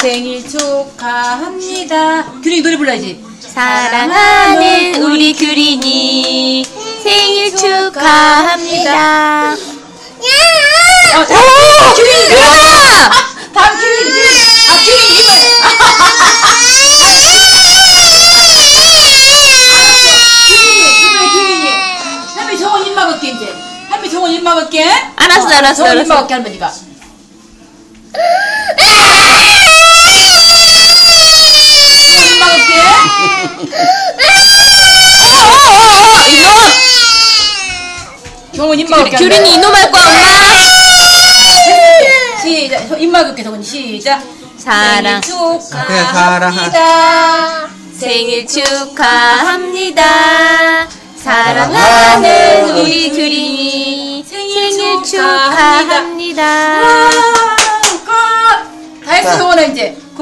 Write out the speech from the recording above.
생일 축하합니다. 규린이 노래 불러야지. 사랑하는 우리 규린이 생일 축하합니다. 어, 자, 규린이 규린아! 다음 규린이 규린이 아 규린이 규린이 할머니 정원 입 막을게 이제 할머니 정원 입 막을게 알았어, 알았어, 정원 입. 막을게 할머니가 정원 입 막을게 어어어어 이놈! 정원 입 막을게 규린이 이놈 할 거야 엄마. 시작 입 막을게 정원 시작 사랑 축하합니다 생일 축하합니다. 사랑하는 우리 규린이 생일 축하합니다. 끝! 다 했어, 동원아, 이제.